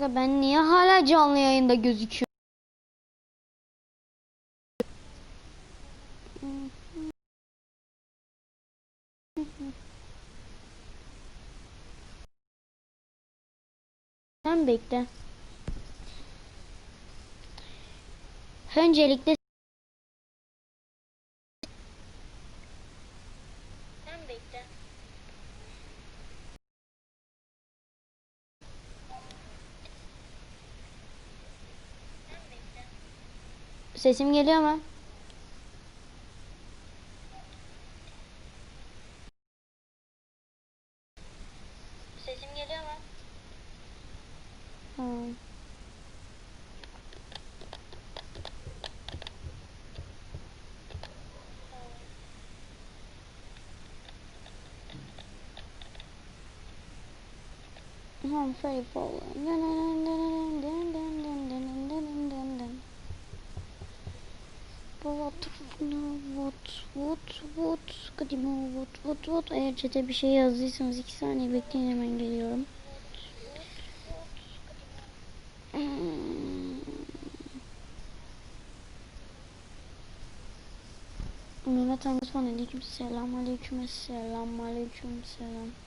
Ben niye hala canlı yayında gözüküyorum? Sen bekle. Öncelikle Sesim geliyor mu? Sesim geliyor mu? Tamam. I'm faithful. What, what, what. Eğer çete bir şey yazdıysanız iki saniye bekleyin hemen geliyorum. Hmm. Mehmet Angusman aleyküm selam aleyküm selam aleyküm selam.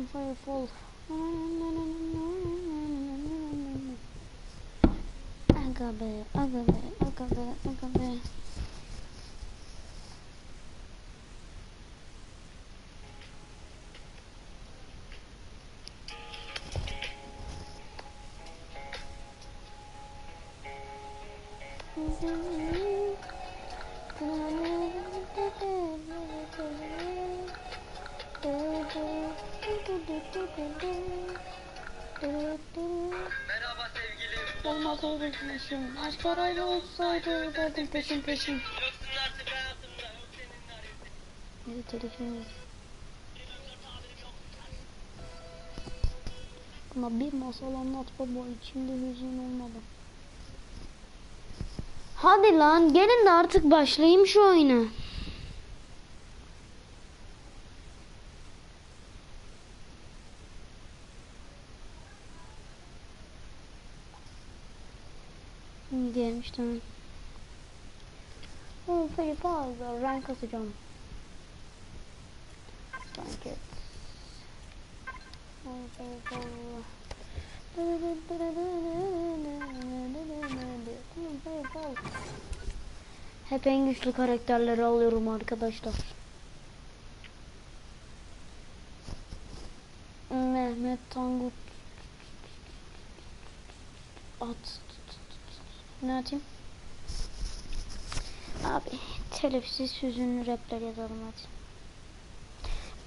I'm fearful. Aga be, aga be, aga be, aga be. Merhaba Olmaz öyle düşünmüşüm. Aşk arayla olsaydı derdim peşin peşin. Yoksunlarsa ben hayatımda. Buna bir masal anlat baba içimde hüzün olmadı. Hadi lan gelin de artık başlayayım şu oyuna. Hı, tamam. Oh, pretty fazla rank kasacağım. Sanki. Hep en güçlü karakterleri alıyorum arkadaşlar. Mehmet Tangut at ne atayım? Abi telifsiz hüzünlü rapler yazalım hadi.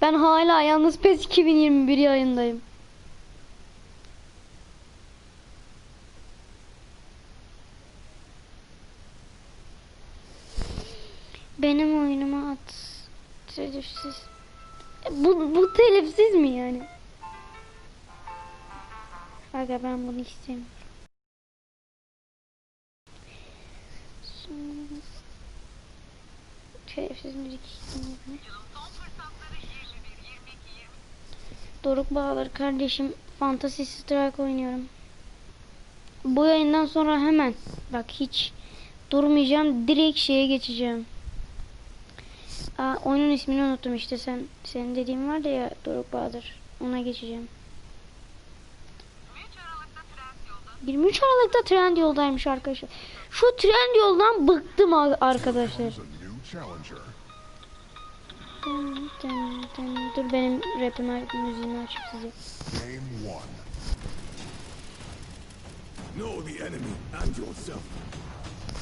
Ben hala yalnız PES 2021 yayındayım. Benim oyunuma at. Telifsiz. Bu, bu telifsiz mi yani? Aga ben bunu istemiyorum. Sonra- Telifsiz müzik istemiyorum. Doruk Bağlar kardeşim Fantasy Strike oynuyorum. Bu yayından sonra hemen bak hiç durmayacağım direkt şeye geçeceğim. Aa, oyunun ismini unuttum işte sen senin dediğin vardı ya Doruk Bahadır ona geçeceğim. 23 Aralık'ta trend yoldaymış arkadaşlar. Şu trend yoldan bıktım arkadaşlar. Challenger. Dın dın dın. Dur benim rapimi müziğini açıp size. Game one. Know the enemy and yourself.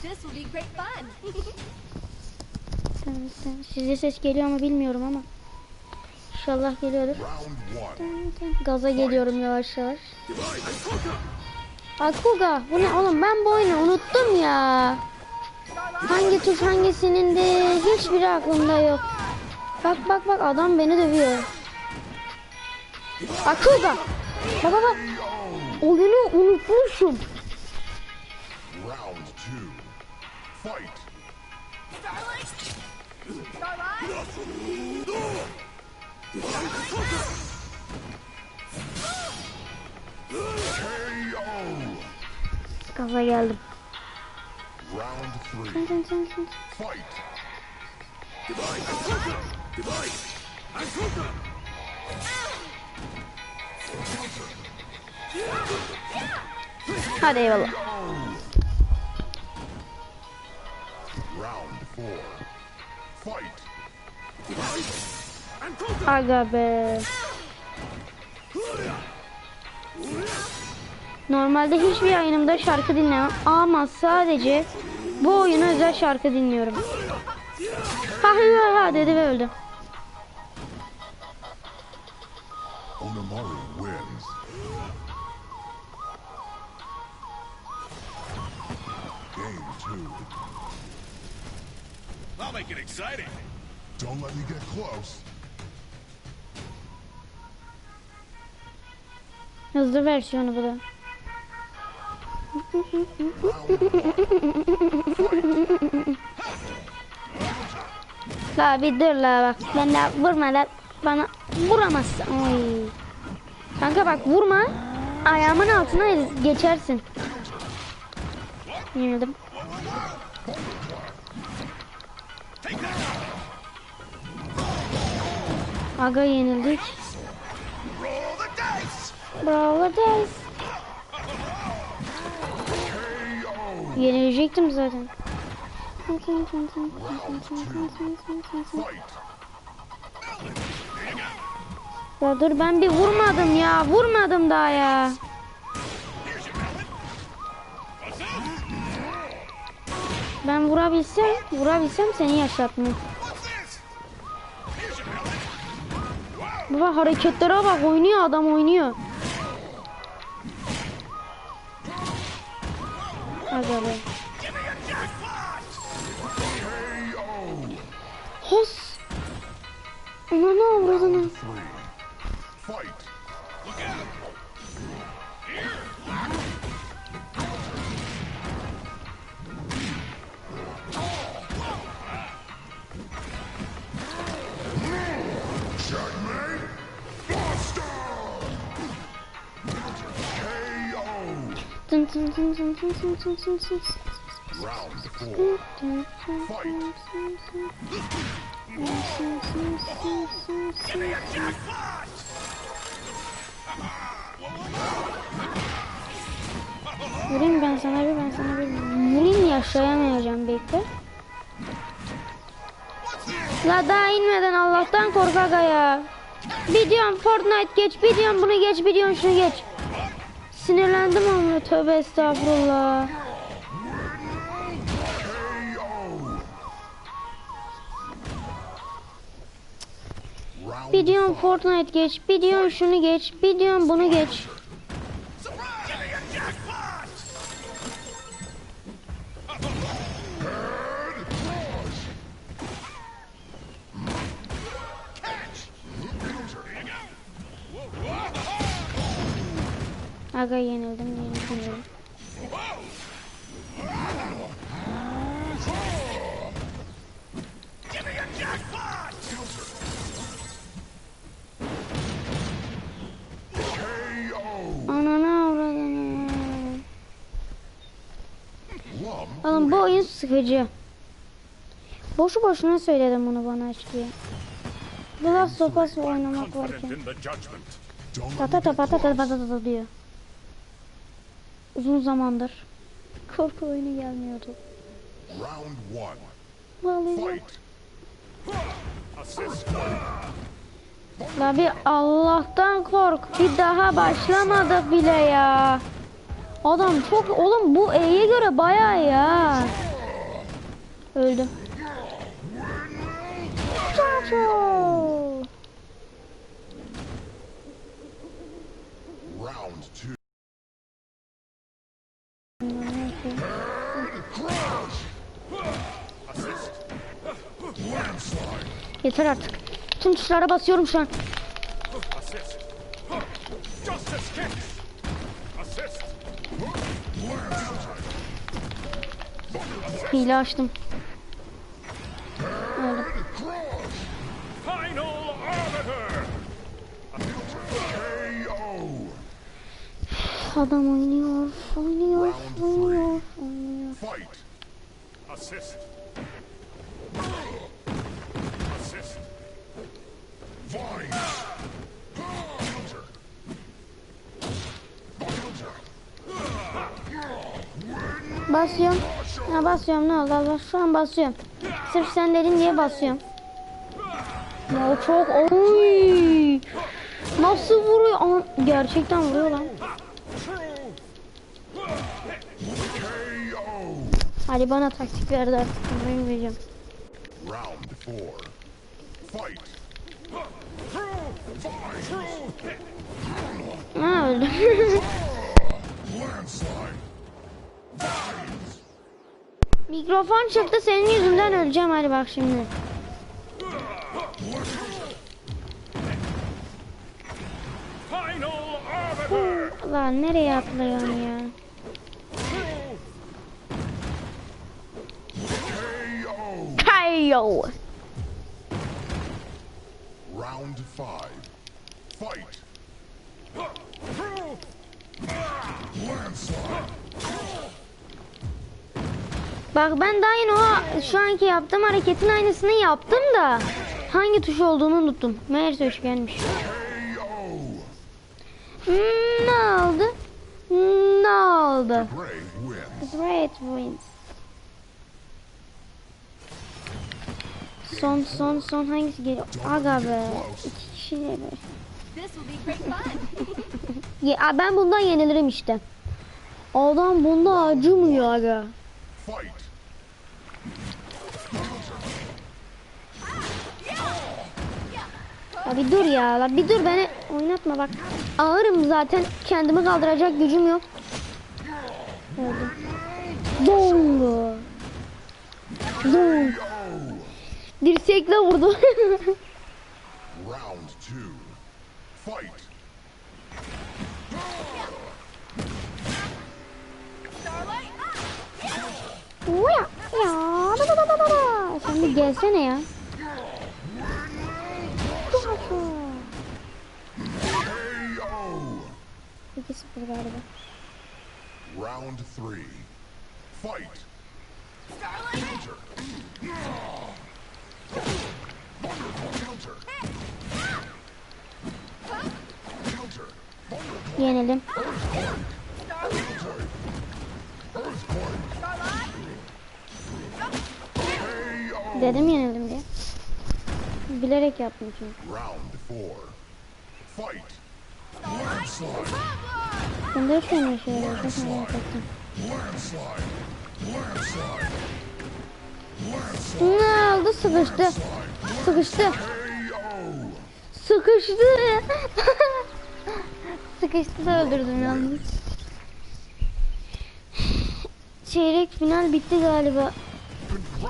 This will be great fun. Dın dın. Size ses geliyor mu bilmiyorum ama. İnşallah geliyordur. Round one. Dın dın. Gaza geliyorum yavaş yavaş. Akuga bu ne oğlum ben bu oyunu unuttum ya. Hangi tuş hangisinin de hiçbiri aklımda yok. Bak bak bak adam beni dövüyor. Akılda. Baba bak. Oyunu unutmuşum. Round two. Fight. KO. Gaza geldim. Round three. Fight. Divide. Asuka. Divide. Asuka. Hadi eyvallah. Round four. Fight. Fight. I got this. Normalde hiçbir yayınımda şarkı dinlemem ama sadece bu oyuna özel şarkı dinliyorum. Ha ha ha dedi ve öldü. Hızlı versiyonu bu da. La bir dur la bak. Ben de vurma la. Bana vuramazsın. Oy. Kanka bak vurma. Ayağımın altına geçersin. Yenildim. Aga yenildik. Bravo Dice. Yenilecektim zaten. Ya dur ben bir vurmadım ya. Vurmadım daha ya. Ben vurabilsem, vurabilsem seni yaşatmam. Baba hareketlere bak oynuyor adam oynuyor. Agora. Vurayım ben sana bir ben sana bir vurayım yaşayamayacağım bekle. La daha inmeden Allah'tan kork aga ya. Bir diyorum Fortnite geç, bir diyorum bunu geç, bir diyorum şunu geç. Sinirlendim ama tövbe estağfurullah. Bir diyorum Fortnite geç, bir diyorum şunu geç, bir diyorum bunu geç. Aga yenildim yenildim. Ananı avradını. Oğlum bu oyun sıkıcı. Boşu boşuna söyledim bunu bana açıkçası. Bu laf sopası oynamak varken. Patata patata patata diyor. Uzun zamandır korku oyunu gelmiyordu. Round one. Vallahi la bir Allah'tan kork. Bir daha başlamadık bile ya. Adam çok oğlum bu E'ye göre bayağı ya. Öldüm. Çaço. Round two. Assist. Landslide. Yeter artık. Tüm tuşlara basıyorum şu an. Hile açtım. KO. Adam oynuyor, oynuyor, oynuyor, oynuyor. Assist. Basıyorum. Ha basıyorum ne oldu Allah şu an basıyorum. Sırf sen dedin diye basıyorum. Ya çok oy. Nasıl vuruyor? Ama gerçekten vuruyor lan. Hadi bana taktik verdi artık. Ben vereceğim. Round four. Fight. Ha öldüm. Landslide. Mikrofon çıktı senin yüzünden öleceğim hadi bak şimdi. Lan nereye atlıyorsun ya? KO. Round five. Fight. Bak ben daha yine o şu anki yaptığım hareketin aynısını yaptım da hangi tuş olduğunu unuttum. Meğerse üçgenmiş. KO. Hmm, ne oldu? Ne oldu? Great wins. Son son son hangisi geliyor? Aga be. İki kişi fun. Ya, ben bundan yenilirim işte. Adam bunda acımıyor aga. Fight. Ya bir dur ya. La bir dur beni oynatma bak. Ağırım zaten. Kendimi kaldıracak gücüm yok. Öldüm. Dong. Dong. Dirsekle vurdu. Round two. Fight. Bir gelsene ya. 2-0 galiba. Round three. Fight. Starlight. Counter. Counter. KO. Dedim yenildim diye. Bilerek yaptım çünkü. Round four. Fight. Landslide. Bunda hiç öyle şey yok. Çok. Ne oldu? Sıkıştı. Sıkıştı. Sıkıştı. Sıkıştı da öldürdüm yalnız. Çeyrek final bitti galiba.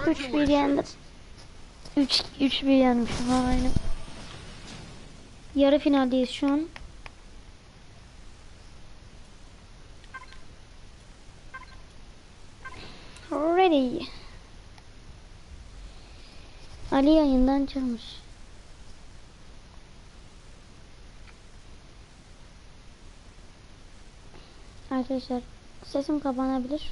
3-1 yendim. 3 3 1 yenmişim aynen. Yarı finaldeyiz şu an. Ali yayından çıkmış. Arkadaşlar sesim kapanabilir.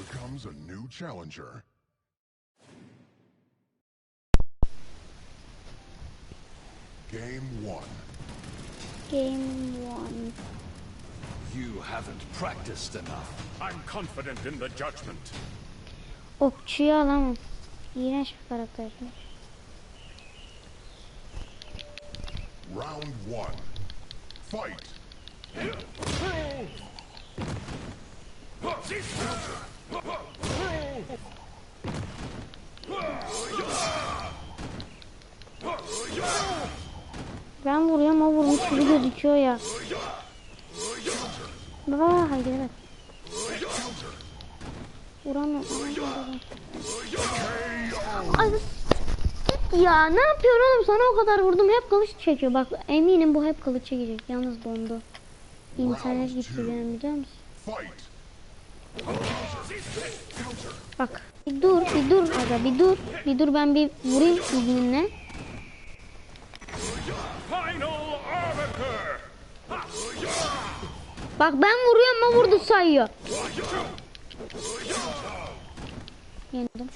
Here comes a new challenger. Game one. Game 1. You haven't practiced enough. I'm confident in the judgment. Okçuyu alamam. İğrenç bir karaktermiş. Round one. Fight. Ben vuruyorum o vurmuş gibi gözüküyor ya. Baba haydi evet. S- ya ne yapıyorsun oğlum sana o kadar vurdum hep kılıç çekiyor bak eminim bu hep kılıç çekecek yalnız dondu İnternet gitti benim biliyor musun. Bak. Bir dur bir dur aga bir dur. Bir dur ben bir vurayım izninle bak ben vuruyorum ama vurdu sayıyor. Yenildim.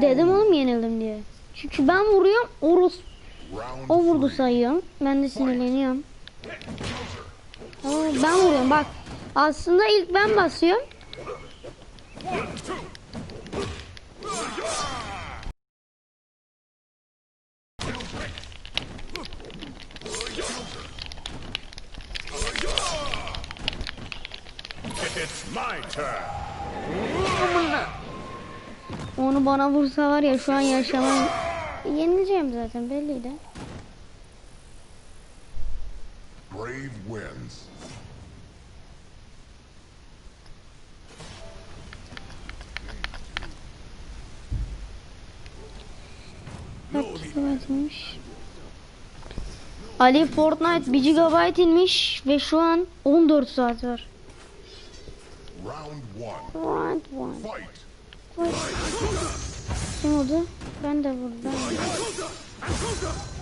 Dedim oğlum yenildim diye. Çünkü ben vuruyorum Orus O vurdu sayıyorum. Ben de sinirleniyorum. Aa, ben vuruyorum bak. Aslında ilk ben basıyorum. Onu bana vursa var ya şu an yaşamam. Yenileceğim zaten belliydi. Brave wins. Ali Fortnite 1 GB inmiş ve şu an 14 saat var. Round one. Round one. Fight. Kim oldu? Ben de vurdum. Ben de.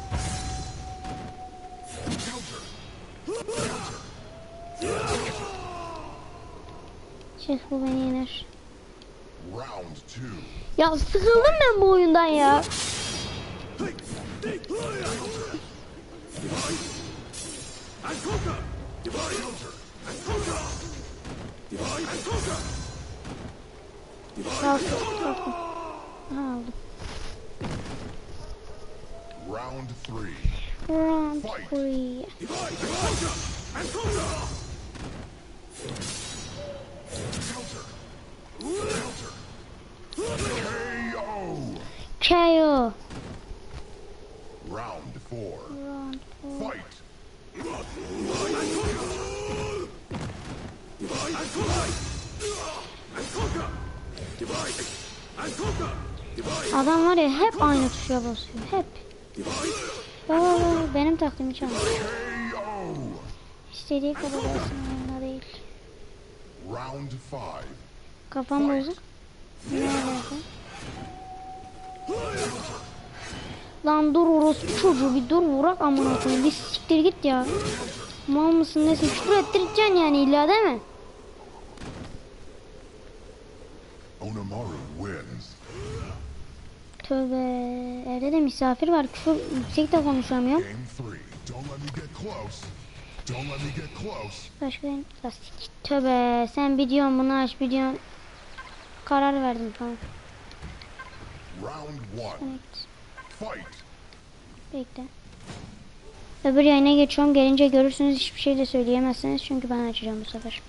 ki bu beni yener. Ya sıkıldım ben bu oyundan ya. Kalk, kalk. Aldım. Round 3. Round 3. KO. Round four. Round four. Fight. Adam var ya hep aynı tuşa basıyor. Hep. Aa, benim taktiğimi çaldı. KO. İstediği kadar umurumda değil. Round five. Kafam bozuk. Ne alaka? Lan dur orospu çocuğu bir dur vurak amına koyayım. Bir siktir git ya. Mal mısın nesin? Küfür ettireceksin yani illa değil mi? Onamaru wins. Tövbe. Evde de misafir var. Küfür yüksek de konuşamıyorum. Başka benim... Lastik. Tövbe. Sen biliyorsun bunu aç biliyorsun. Karar verdim tamam. Round one. Fight. Bekle. Öbür yayına geçiyorum. Gelince görürsünüz hiçbir şey de söyleyemezsiniz. Çünkü ben açacağım bu sefer.